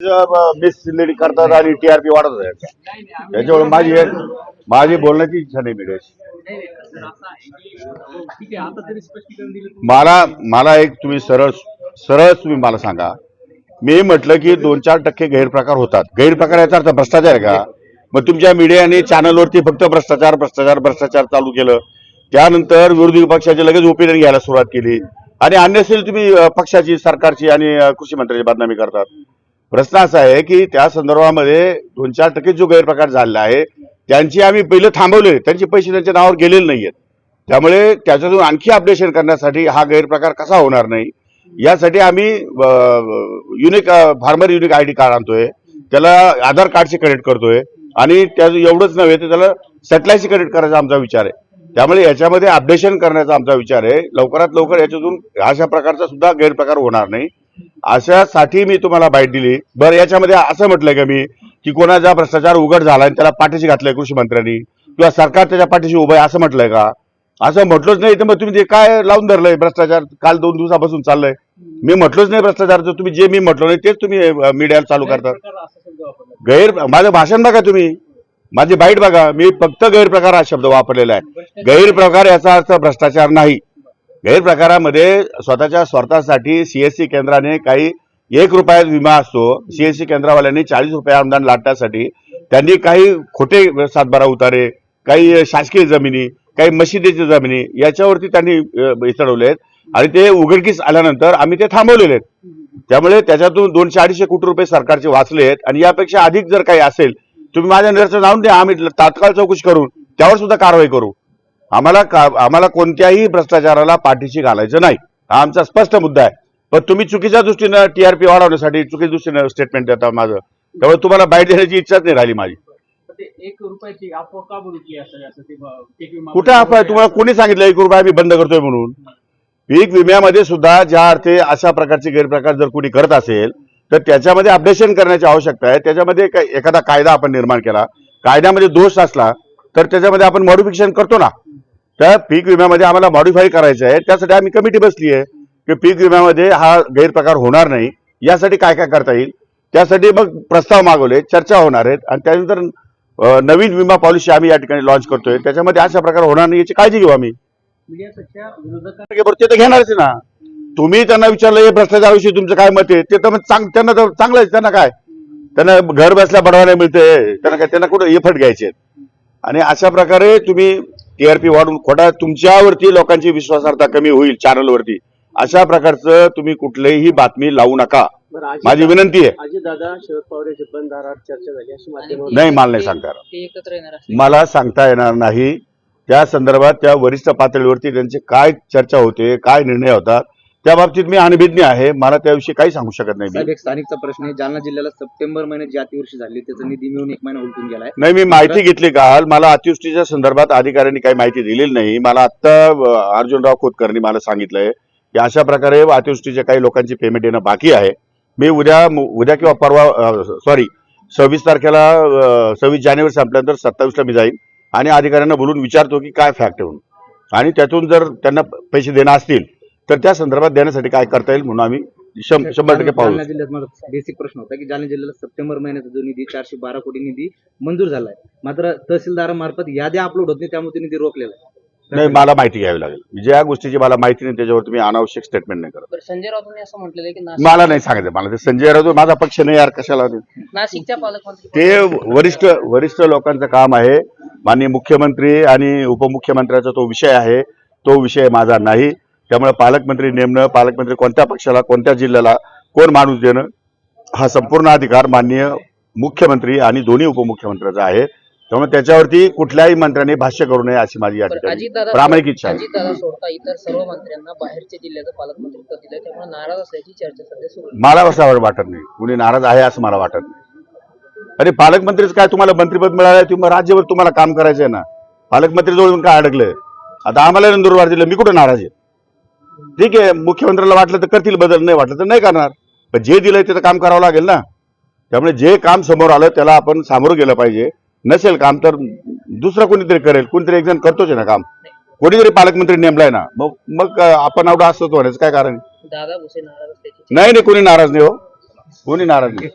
Mislead करतात आणि TRP वाढत आहे त्याच्यामुळे माझी माझी बोलण्याची इच्छा नाही मिळेल मला मला एक तुम्ही सरळ सरळ तुम्ही मला सांगा. मी म्हटलं की दोन चार टक्के गैरप्रकार होतात. गैरप्रकार याचा अर्थ भ्रष्टाचार आहे का? मग तुमच्या मीडियाने चॅनलवरती फक्त भ्रष्टाचार भ्रष्टाचार भ्रष्टाचार चालू केलं. त्यानंतर विरोधी पक्षाचे लगेच ओपिनियन घ्यायला सुरुवात केली. आणि अन्य तुम्ही पक्षाची सरकारची आणि कृषी मंत्र्याची बदनामी करतात. प्रश्न असा आहे की त्या संदर्भामध्ये दोन चार टक्के जो गैरप्रकार झालेला आहे त्यांची आम्ही पहिलं थांबवले त्यांचे पैसे त्यांच्या नावावर गेलेले नाही आहेत त्यामुळे त्याच्यातून आणखी अपडेशन करण्यासाठी हा गैरप्रकार कसा होणार नाही यासाठी आम्ही unique farmer unique I D card आणतोय. त्याला आधार कार्डशी कनेक्ट करतोय. आणि त्या एवढंच नव्हे तर त्याला सॅटेलाईटशी कनेक्ट करायचा आमचा विचार आहे. त्यामुळे याच्यामध्ये अपडेशन करण्याचा आमचा विचार आहे. लवकरात लवकर याच्यातून अशा प्रकारचा सुद्धा गैरप्रकार होणार नाही. अशासाठी मी तुम्हाला बाईट दिली. बरं याच्यामध्ये असं म्हटलंय का मी की कोणाचा भ्रष्टाचार उघड झाला आणि त्याला पाठीशी घातलंय कृषी मंत्र्यांनी किंवा सरकार त्याच्या पाठीशी उभं आहे असं म्हटलंय का? असं म्हटलंच नाही तर मग तुम्ही ते काय लावून धरलंय भ्रष्टाचार काल दोन दिवसापासून चाललंय. मी म्हटलोच नाही भ्रष्टाचार तुम्ही जे मी म्हटलो नाही तेच तुम्ही मीडियाला चालू करतात. गैर माझं भाषण बघा तुम्ही. माझी बाईट बघा. मी फक्त गैरप्रकार हा शब्द वापरलेला आहे. गैरप्रकार याचा अर्थ भ्रष्टाचार नाही. गैरप्रकारामध्ये स्वतःच्या स्वार्थासाठी सीएससी केंद्राने काही एक रुपयात विमा असतो. सीएससी केंद्रावाल्यांनी चाळीस रुपये अनुदान लाटण्यासाठी त्यांनी काही खोटे सातबारा उतारे काही शासकीय जमिनी काही मशिदीच्या जमिनी याच्यावरती त्यांनी चढवलेत चढवले आहेत आणि ते उघडकीस आल्यानंतर आम्ही ते थांबवलेले आहेत त्यामुळे त्याच्यातून दोनशे अडीचशे कोटी रुपये सरकारचे वाचले आहेत आणि यापेक्षा अधिक जर काही असेल तुम्ही माझ्या निदर्शन जाऊन द्या. आम्ही तात्काळ चौकशी करून त्यावर सुद्धा कारवाई करू. आम्हाला का आम्हाला कोणत्याही भ्रष्टाचाराला पाठीशी घालायचं नाही. हा आमचा स्पष्ट मुद्दा आहे. पण तुम्ही चुकीच्या दृष्टीनं टीआरपी वाढवण्यासाठी चुकीच्या दृष्टीनं स्टेटमेंट देता माझं. त्यामुळे तुम्हाला बाईट देण्याची इच्छाच नाही राहिली माझी. अफवा कुठे आपण तुम्हाला कोणी सांगितलं एक रुपया मी बंद करतोय म्हणून? पीक विम्यामध्ये सुद्धा ज्या अर्थे अशा प्रकारचे गैरप्रकार जर कोणी करत असेल तर त्याच्यामध्ये अपडेशन करण्याची आवश्यकता आहे. त्याच्यामध्ये एखादा कायदा आपण निर्माण केला कायद्यामध्ये दोष असला तर त्याच्यामध्ये आपण मॉडिफिकेशन करतो ना? त्या पीक विम्यामध्ये आम्हाला मॉडिफाय करायचं आहे. त्यासाठी आम्ही कमिटी बसली आहे की पीक विम्यामध्ये हा गैरप्रकार होणार नाही. यासाठी काय काय करता येईल? त्यासाठी मग प्रस्ताव मागवले चर्चा होणार आहेत. आणि त्यानंतर नवीन विमा पॉलिसी आम्ही या ठिकाणी लॉन्च करतोय. त्याच्यामध्ये अशा प्रकार होणार नाही याची काळजी घेऊ आम्ही. ते तर घेणारच ना. तुम्ही त्यांना विचारलं हे भ्रष्टाचाराविषयी तुमचं काय मत आहे? ते तर मग चांग त्यांना तर चांगलं आहे. त्यांना काय? त्यांना घर बसल्या बढवायला मिळते त्यांना काय त्यांना कुठं एफर्ट घ्यायचे. आणि अशा प्रकारे तुम्ही टीआरपी वाढून खोटा तुमच्यावरती लोकांची विश्वासार्हता कमी होईल चॅनलवरती. अशा प्रकारचं तुम्ही कुठलीही बातमी लावू नका. माझी विनंती आहे. दादा शरद पवार यांची बंद दारात चर्चा झाली अशी नाही मला नाही सांगता मला सांगता येणार नाही. त्या संदर्भात त्या वरिष्ठ पातळीवरती त्यांचे काय चर्चा होते काय निर्णय होतात त्या बाबतीत मी अनभिज्ञ आहे. मला त्याविषयी काही सांगू शकत नाही साहेब मी एक स्थानिकचा प्रश्न आहे. जालना जिल्ह्याला सप्टेंबर महिन्यात जी अतिवृष्टी झाली त्याचा निधी मिळून एक महिना उलटून गेलाय. नाही मी माहिती घेतली काल मला अतिवृष्टीच्या संदर्भात अधिकाऱ्यांनी काही माहिती दिलेली नाही. मला आत्ता अं, अर्जुनराव खोतकरनी मला सांगितलंय की अशा प्रकारे अतिवृष्टीच्या काही लोकांची पेमेंट येणं बाकी आहे. मी उद्या उद्या किंवा परवा सॉरी सव्वीस तारखेला सव्वीस जानेवारी संपल्यानंतर सत्तावीसला मी जाईन आणि अधिकाऱ्यांना बोलून विचारतो की काय फॅक्ट म्हणून. आणि त्यातून जर त्यांना पैसे देणं असतील तर त्या संदर्भात देण्यासाठी काय करता येईल म्हणून आम्ही शं- शंभर टक्के पाहू. जालना जिल्ह्यात मला बेसिक प्रश्न होता की जालना जिल्ह्याला सप्टेंबर महिन्याचा जो निधी चारशे बारा कोटी निधी मंजूर झालाय. मात्र तहसीलदारामार्फत याद्या अपलोड होत नाही त्यामुळे तो निधी रोखलेला आहे. नाही मला माहिती घ्यावी लागेल. ज्या गोष्टीची मला माहिती नाही त्याच्यावर तुम्ही अनावश्यक स्टेटमेंट नाही करत. बरं संजय राऊतांनी असं म्हटलेलं आहे की नाशिक मला नाही सांगायचं मला ते संजय राऊत माझा पक्ष नाही यार कशाला ते. नाशिकच्या पालकमंत्री ते वरिष्ठ वरिष्ठ लोकांचं काम आहे. माननीय मुख्यमंत्री आणि उपमुख्यमंत्र्याचा तो विषय आहे. तो विषय माझा नाही. त्यामुळे पालकमंत्री नेमणं पालकमंत्री कोणत्या पक्षाला कोणत्या जिल्ह्याला कोण माणूस देणं हा संपूर्ण अधिकार माननीय मुख्यमंत्री आणि दोन्ही उपमुख्यमंत्र्याचा आहे. त्यामुळे त्याच्यावरती कुठल्याही मंत्र्यांनी भाष्य करू नये अशी माझी या ठिकाणी प्रामाणिक इच्छा आहे. मला असं वाटत नाही. कुणी नाराज आहे असं मला वाटत नाही. आणि पालकमंत्रीच काय तुम्हाला मंत्रीपद मिळालं तुम्ही राज्यभर तुम्हाला काम करायचं आहे ना. पालकमंत्री जवळ काय अडकलंय? आता आम्हाला नंदुरबार दिलं मी कुठं नाराज आहे? ठीक आहे मुख्यमंत्र्याला वाटलं तर करतील बदल नाही वाटलं तर नाही करणार. पण जे दिलंय त्याचं काम करावं लागेल ना. त्यामुळे जे काम समोर आलं त्याला आपण सामोरं गेलं पाहिजे. नसेल काम तर दुसरं कोणीतरी करेल. कोणीतरी एक जण करतोच आहे ना काम. कोणीतरी पालकमंत्री नेमलाय ना. मग मग आपण एवढं असंच होण्याचं काय कारण नाही नाही कोणी नाराज नाही हो. कोणी नाराज नाही.